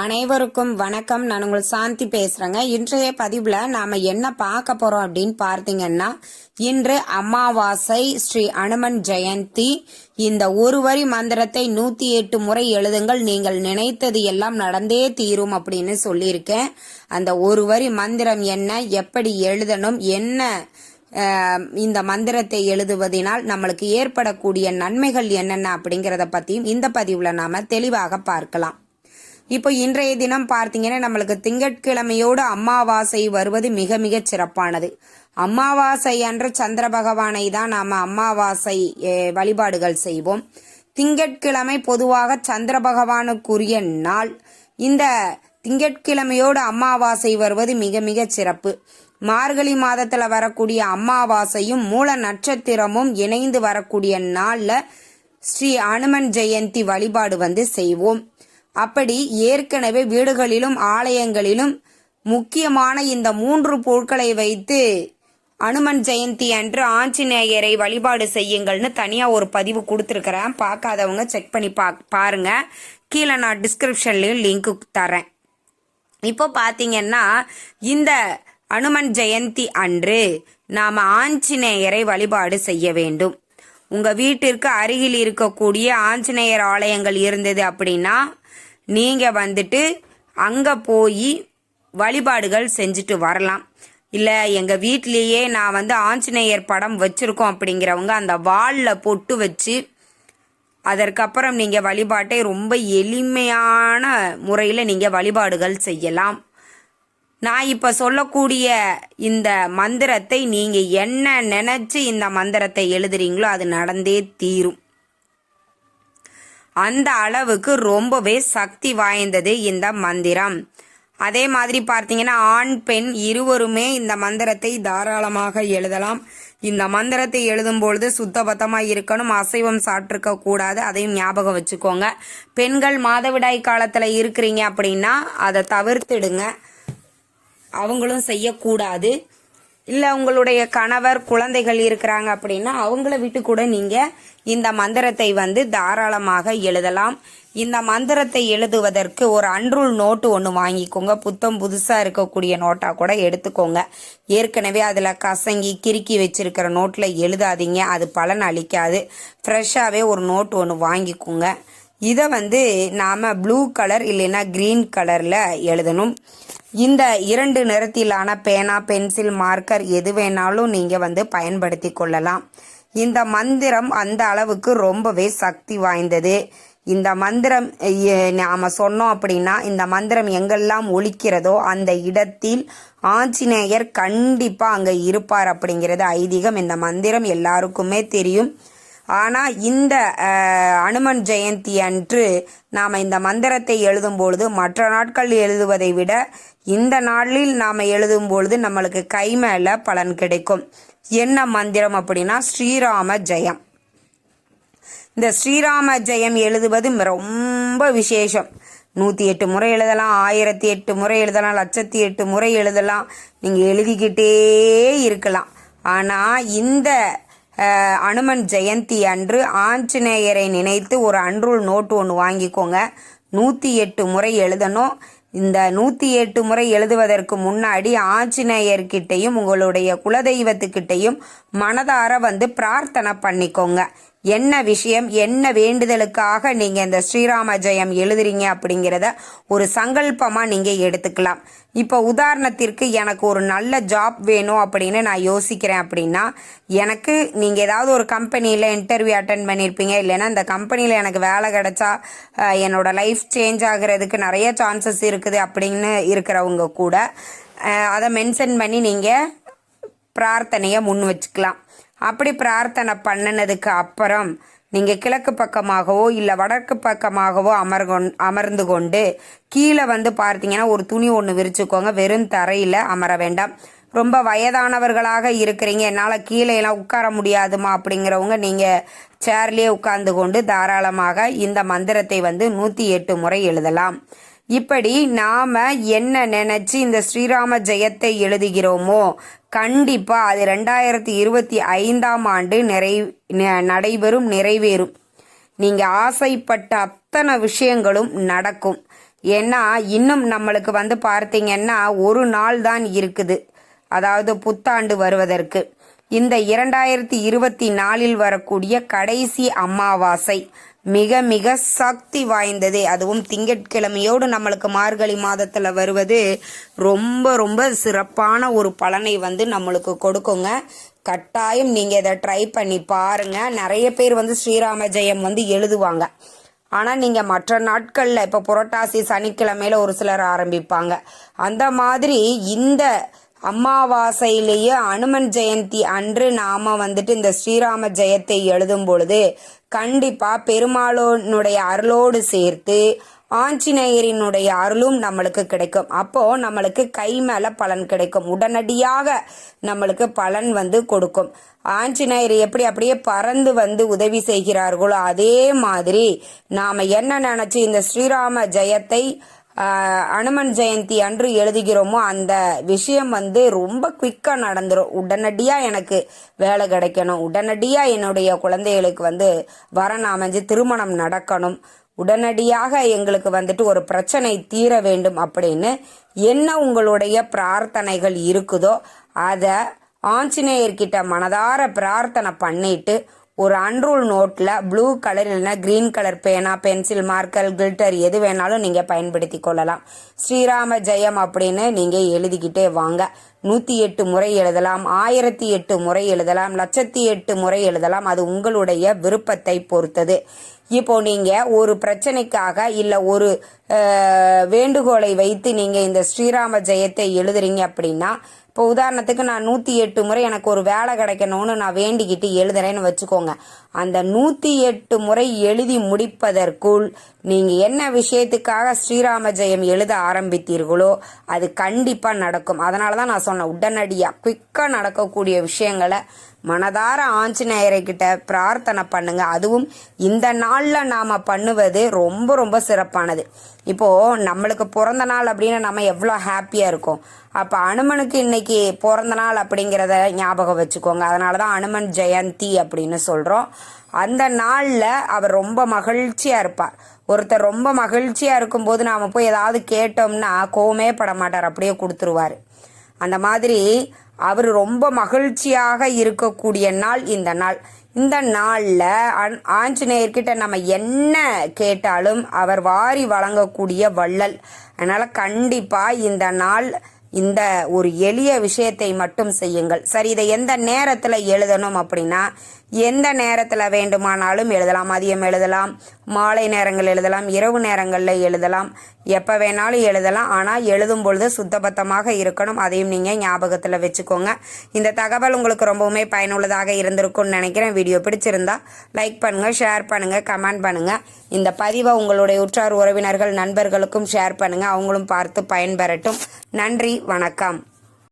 அனைவருக்கும் வணக்கம். நான் உங்கள் சாந்தி பேசுறேங்க. இன்றைய பதிவுல நாம என்ன பார்க்க போறோம் அப்படின்னு பார்த்தீங்கன்னா இன்று அமாவாசை ஸ்ரீ அனுமன் ஜெயந்தி. இந்த ஒரு வரி மந்திரத்தை நூத்தி எட்டு முறை எழுதுங்கள். நீங்கள் நினைத்தது எல்லாம் நடந்தே தீரும் அப்படின்னு சொல்லியிருக்கேன். அந்த ஒரு வரி மந்திரம் என்ன எப்படி எழுதணும் என்ன இந்த மந்திரத்தை எழுதுவதனால் நம்மளுக்கு ஏற்படக்கூடிய நன்மைகள் என்னென்ன அப்படிங்கிறத பத்தியும் இந்த பதிவுல நாம தெளிவாக பார்க்கலாம். இப்போ இன்றைய தினம் பார்த்தீங்கன்னா நம்மளுக்கு திங்கட்கிழமையோடு அம்மாவாசை வருவது மிக மிக சிறப்பானது. அம்மாவாசை அன்று சந்திர பகவானை தான் நாம் அமாவாசை வழிபாடுகள் செய்வோம். திங்கட்கிழமை பொதுவாக சந்திர பகவானுக்குரிய நாள். இந்த திங்கட்கிழமையோடு அம்மாவாசை வருவது மிக மிக சிறப்பு. மார்கழி மாதத்தில் வரக்கூடிய அம்மாவாசையும் மூல நட்சத்திரமும் இணைந்து வரக்கூடிய நாளில் ஸ்ரீ அனுமன் ஜெயந்தி வழிபாடு வந்து செய்வோம். அப்படி ஏற்கனவே வீடுகளிலும் ஆலயங்களிலும் முக்கியமான இந்த மூன்று பொருட்களை வைத்து அனுமன் ஜெயந்தி அன்று ஆஞ்சநேயரை வழிபாடு செய்யுங்கள்னு தனியா ஒரு பதிவு கொடுத்துருக்கிறேன். பார்க்காதவங்க செக் பண்ணி பா பாருங்க. கீழே நான் டிஸ்கிரிப்ஷன்லேயும் லிங்க் தரேன் இப்போ பார்த்தீங்கன்னா இந்த அனுமன் ஜெயந்தி அன்று நாம் ஆஞ்சநேயரை வழிபாடு செய்ய வேண்டும். உங்கள் வீட்டிற்கு அருகில் இருக்கக்கூடிய ஆஞ்சநேயர் ஆலயங்கள் இருந்தது அப்படின்னா நீங்கள் வந்துட்டு அங்கே போய் வழிபாடுகள் செஞ்சுட்டு வரலாம். இல்லை எங்கள் வீட்லேயே நான் வந்து ஆஞ்சநேயர் படம் வச்சுருக்கோம் அப்படிங்கிறவங்க அந்த வாலில் பொட்டு வச்சு அதற்கப்புறம் நீங்கள் வழிபாட்டை ரொம்ப எளிமையான முறையில் நீங்கள் வழிபாடுகள் செய்யலாம். நான் இப்போ சொல்லக்கூடிய இந்த மந்திரத்தை நீங்கள் என்ன நினச்சி இந்த மந்திரத்தை எழுதுறீங்களோ அது நடந்தே தீரும். அந்த அளவுக்கு ரொம்பவே சக்தி வாய்ந்தது இந்த மந்திரம். அதே மாதிரி பார்த்தீங்கன்னா ஆண் பெண் இருவருமே இந்த மந்திரத்தை தாராளமாக எழுதலாம். இந்த மந்திரத்தை எழுதும் பொழுது சுத்தபத்தமாக இருக்கணும் அசைவம் சாப்பிட்ருக்க கூடாது அதையும் ஞாபகம் வச்சுக்கோங்க. பெண்கள் மாதவிடாய் காலத்தில் இருக்கிறீங்க அப்படின்னா அதை தவிர்த்துடுங்க. அவங்களும் செய்யக்கூடாது. இல்லை உங்களுடைய கணவர் குழந்தைகள் இருக்கிறாங்க அப்படின்னா அவங்கள விட்டு கூட நீங்கள் இந்த மந்திரத்தை வந்து தாராளமாக எழுதலாம். இந்த மந்திரத்தை எழுதுவதற்கு ஒரு அன்றுள் நோட்டு ஒன்று வாங்கிக்கோங்க. புத்தம் புதுசாக இருக்கக்கூடிய நோட்டாக கூட எடுத்துக்கோங்க. ஏற்கனவே அதில் கசங்கி கிறுக்கி வச்சிருக்கிற நோட்டில் எழுதாதீங்க. அது பலன் அளிக்காது. ஃப்ரெஷ்ஷாகவே ஒரு நோட்டு ஒன்று வாங்கிக்கோங்க. இதை வந்து நாம் ப்ளூ கலர் இல்லைன்னா க்ரீன் கலரில் எழுதணும். இந்த இரண்டு நிறத்திலான பேனா பென்சில் மார்க்கர் எது வேணாலும் நீங்கள் வந்து பயன்படுத்தி கொள்ளலாம். இந்த மந்திரம் அந்த அளவுக்கு ரொம்பவே சக்தி வாய்ந்தது. இந்த மந்திரம் நாம் சொன்னோம் அப்படின்னா இந்த மந்திரம் எங்கெல்லாம் ஒழிக்கிறதோ அந்த இடத்தில் ஆஞ்சநேயர் கண்டிப்பாக அங்கே இருப்பார் அப்படிங்கிறது ஐதீகம். இந்த மந்திரம் எல்லாருக்குமே தெரியும். ஆனால் இந்த அனுமன் ஜெயந்தி அன்று நாம் இந்த மந்திரத்தை எழுதும் பொழுது மற்ற நாட்கள் எழுதுவதை விட இந்த நாளில் நாம் எழுதும் பொழுது நம்மளுக்கு கை மேலே பலன் கிடைக்கும். என்ன மந்திரம் அப்படின்னா ஸ்ரீராம ஜெயம். இந்த ஸ்ரீராம ஜெயம் எழுதுவது ரொம்ப விசேஷம். நூற்றி எட்டு முறை எழுதலாம் ஆயிரத்தி எட்டு முறை எழுதலாம் லட்சத்தி எட்டு முறை எழுதலாம். நீங்கள் எழுதிக்கிட்டே இருக்கலாம். ஆனால் இந்த அனுமன் ஜெயந்தி அன்று ஆஞ்சநேயரை நினைத்து ஒரு அன்றுள் நோட்டு ஒன்று வாங்கிக்கோங்க. நூற்றி எட்டு முறை எழுதணும். இந்த நூற்றி எட்டு முறை எழுதுவதற்கு முன்னாடி ஆஞ்சநேயர்கிட்டையும் உங்களுடைய குலதெய்வத்துக்கிட்டையும் மனதார வந்து பிரார்த்தனை பண்ணிக்கோங்க. என்ன விஷயம் என்ன வேண்டுதலுக்காக நீங்க இந்த ஸ்ரீராம ஜெயம் எழுதுறீங்க அப்படிங்கிறத ஒரு சங்கல்பமா நீங்க எடுத்துக்கலாம். இப்போ உதாரணத்திற்கு எனக்கு ஒரு நல்ல ஜாப் வேணும் அப்படின்னு நான் யோசிக்கிறேன் அப்படின்னா எனக்கு நீங்க ஏதாவது ஒரு கம்பெனியில இன்டர்வியூ அட்டன் பண்ணியிருப்பீங்க இல்லைன்னா இந்த கம்பெனியில எனக்கு வேலை கிடைச்சா என்னோடய என்னோட லைஃப் சேஞ்ச் ஆகுறதுக்கு நிறைய சான்சஸ் இருக்குது அப்படின்னு இருக்கிறவங்க கூட அதை மென்ஷன் பண்ணி நீங்க பிரார்த்தனையை முன் வச்சுக்கலாம். அப்படி பிரார்த்தனை பண்ணினதுக்கு அப்புறம் நீங்கள் கிழக்கு பக்கமாகவோ இல்லை வடக்கு பக்கமாகவோ அமர்கொண் அமர்ந்து கொண்டு கீழே வந்து பார்த்தீங்கன்னா ஒரு துணி ஒன்று விரிச்சுக்கோங்க. வெறும் தரையில் அமர வேண்டாம். ரொம்ப வயதானவர்களாக இருக்கிறீங்க. என்னால் கீழே எல்லாம் உட்கார முடியாதுமா அப்படிங்கிறவங்க நீங்கள் சேர்லேயே உட்கார்ந்து கொண்டு தாராளமாக இந்த மந்திரத்தை வந்து நூற்றி எட்டு முறை எழுதலாம். இப்படி நாம என்ன நினைச்சு இந்த ஸ்ரீராம ஜெயத்தை எழுதுகிறோமோ கண்டிப்பா அது ரெண்டாயிரத்தி இருபத்தி ஐந்தாம் ஆண்டு நிறை ந- நடைபெறும் நிறைவேறும். நீங்க ஆசைப்பட்ட அத்தனை விஷயங்களும் நடக்கும். ஏன்னா இன்னும் நம்மளுக்கு வந்து பார்த்தீங்கன்னா ஒரு நாள் தான் இருக்குது. அதாவது புத்தாண்டு வருவதற்கு. இந்த இரண்டாயிரத்தி இருபத்தி நாலில் வரக்கூடிய கடைசி அமாவாசை. மிக மிக சக்தி வாய்ந்தது. அதுவும் திங்கட்கிழமையோடு நம்மளுக்கு மார்கழி மாதத்தில் வருவது ரொம்ப ரொம்ப சிறப்பான ஒரு பலனை வந்து நம்மளுக்கு கொடுக்குங்க. கட்டாயம் நீங்கள் இதை ட்ரை பண்ணி பாருங்க. நிறைய பேர் வந்து ஸ்ரீராம ஜெயம் வந்து எழுதுவாங்க. ஆனால் நீங்கள் மற்ற நாட்களில் இப்போ புரட்டாசி சனிக்கிழமையில ஒரு சிலர் ஆரம்பிப்பாங்க. அந்த மாதிரி இந்த அமாவாசையிலேயே அனுமன் ஜெயந்தி அன்று நாம வந்துட்டு இந்த ஸ்ரீராம ஜெயத்தை எழுதும் பொழுது கண்டிப்பா பெருமாளோனுடைய அருளோடு சேர்த்து ஆஞ்சநேயரினுடைய அருளும் நம்மளுக்கு கிடைக்கும். அப்போ நம்மளுக்கு கை மேல பலன் கிடைக்கும். உடனடியாக நம்மளுக்கு பலன் வந்து கொடுக்கும். ஆஞ்சநேயர் எப்படி அப்படியே பறந்து வந்து உதவி செய்கிறார்களோ அதே மாதிரி நாம என்ன நினைச்சு இந்த ஸ்ரீராம ஜெயத்தை அனுமன் ஜெயந்தி அன்று எழுதுகிறோமோ அந்த விஷயம் வந்து ரொம்ப குவிக்காக நடந்துடும் உடனடியாக எனக்கு வேலை கிடைக்கணும். உடனடியாக என்னுடைய குழந்தைகளுக்கு வந்து வரன் அமைஞ்சு திருமணம் நடக்கணும். உடனடியாக எங்களுக்கு வந்துட்டு ஒரு பிரச்சனை தீர வேண்டும் அப்படின்னு என்ன உங்களுடைய பிரார்த்தனைகள் இருக்குதோ அதை ஆஞ்சநேயர்கிட்ட மனதார பிரார்த்தனை பண்ணிட்டு ஒரு அன்ரூல் நோட்டில் ப்ளூ கலர் இல்லைன்னா க்ரீன் கலர் பேனா பென்சில் மார்க்கர் கில்டர் எது வேணாலும் நீங்கள் பயன்படுத்தி கொள்ளலாம். ஸ்ரீராம ஜெயம் அப்படின்னு நீங்கள் எழுதிக்கிட்டே வாங்க. நூற்றி எட்டு முறை எழுதலாம் ஆயிரத்தி எட்டு முறை எழுதலாம் லட்சத்தி எட்டு முறை எழுதலாம். அது உங்களுடைய விருப்பத்தை பொறுத்தது. இப்போ நீங்க ஒரு பிரச்சனைக்காக இல்ல ஒரு வேண்டுகோளை வைத்து நீங்க இந்த ஸ்ரீராம ஜெயத்தை எழுதுறீங்க அப்படின்னா இப்போ உதாரணத்துக்கு நான் நூற்றி எட்டு முறை எனக்கு ஒரு வேலை கிடைக்கணும்னு நான் வேண்டிக்கிட்டு எழுதுறேன்னு வச்சுக்கோங்க. அந்த நூற்றி எட்டு முறை எழுதி முடிப்பதற்குள் நீங்கள் என்ன விஷயத்துக்காக ஸ்ரீராம ஜெயம் எழுத ஆரம்பித்தீர்களோ அது கண்டிப்பாக நடக்கும். அதனால தான் நான் சொன்னேன் உடனடியாக குயிக்காக நடக்கக்கூடிய விஷயங்களை மனதார ஆஞ்சநேயரை கிட்ட பிரார்த்தனை பண்ணுங்க. அதுவும் இந்த நாளில் நாம் பண்ணுவது ரொம்ப ரொம்ப சிறப்பானது. இப்போ நம்மளுக்கு பிறந்த நாள் அப்படின்னு நம்ம எவ்வளோ ஹாப்பியாக இருக்கோம். அப்போ அனுமனுக்கு இன்னைக்கு பிறந்த நாள் அப்படிங்கிறத ஞாபகம் வச்சுக்கோங்க. அதனால தான் அனுமன் ஜெயந்தி அப்படின்னு சொல்கிறோம் அந்த நாளில் அவர் ரொம்ப மகிழ்ச்சியாக இருப்பார். ஒருத்தர் ரொம்ப மகிழ்ச்சியாக இருக்கும்போது நாம் போய் ஏதாவது கேட்டோம்னா கோவமே பட மாட்டார். அப்படியே கொடுத்துருவாரு. அந்த மாதிரி அவர் ரொம்ப மகிழ்ச்சியாக இருக்கக்கூடிய நாள் இந்த நாள். இந்த நாளில் ஆஞ்சநேயர்கிட்ட நம்ம என்ன கேட்டாலும் அவர் வாரி வழங்கக்கூடிய வள்ளல். அதனால் கண்டிப்பாக இந்த நாள் இந்த ஒரு எளிய விஷயத்தை மட்டும் செய்யுங்கள். சரி இதை எந்த நேரத்தில் எழுதணும் அப்படின்னா எந்த நேரத்தில் வேண்டுமானாலும் எழுதலாம். மதியம் எழுதலாம் மாலை நேரங்கள் எழுதலாம் இரவு நேரங்களில் எழுதலாம். எப்போ வேணாலும் எழுதலாம். ஆனால் எழுதும் பொழுது சுத்தபத்தமாக இருக்கணும். அதையும் நீங்கள் ஞாபகத்தில் வச்சுக்கோங்க. இந்த தகவல் உங்களுக்கு ரொம்பவுமே பயனுள்ளதாக இருந்திருக்கும்னு நினைக்கிறேன். வீடியோ பிடிச்சிருந்தா லைக் பண்ணுங்கள் ஷேர் பண்ணுங்கள் கமெண்ட் பண்ணுங்கள் இந்த பதிவை உங்களுடைய உற்றார் உறவினர்கள் நண்பர்களுக்கும் ஷேர் பண்ணுங்கள் அவங்களும் பார்த்து பயன்பெறட்டும். நன்றி வணக்கம்.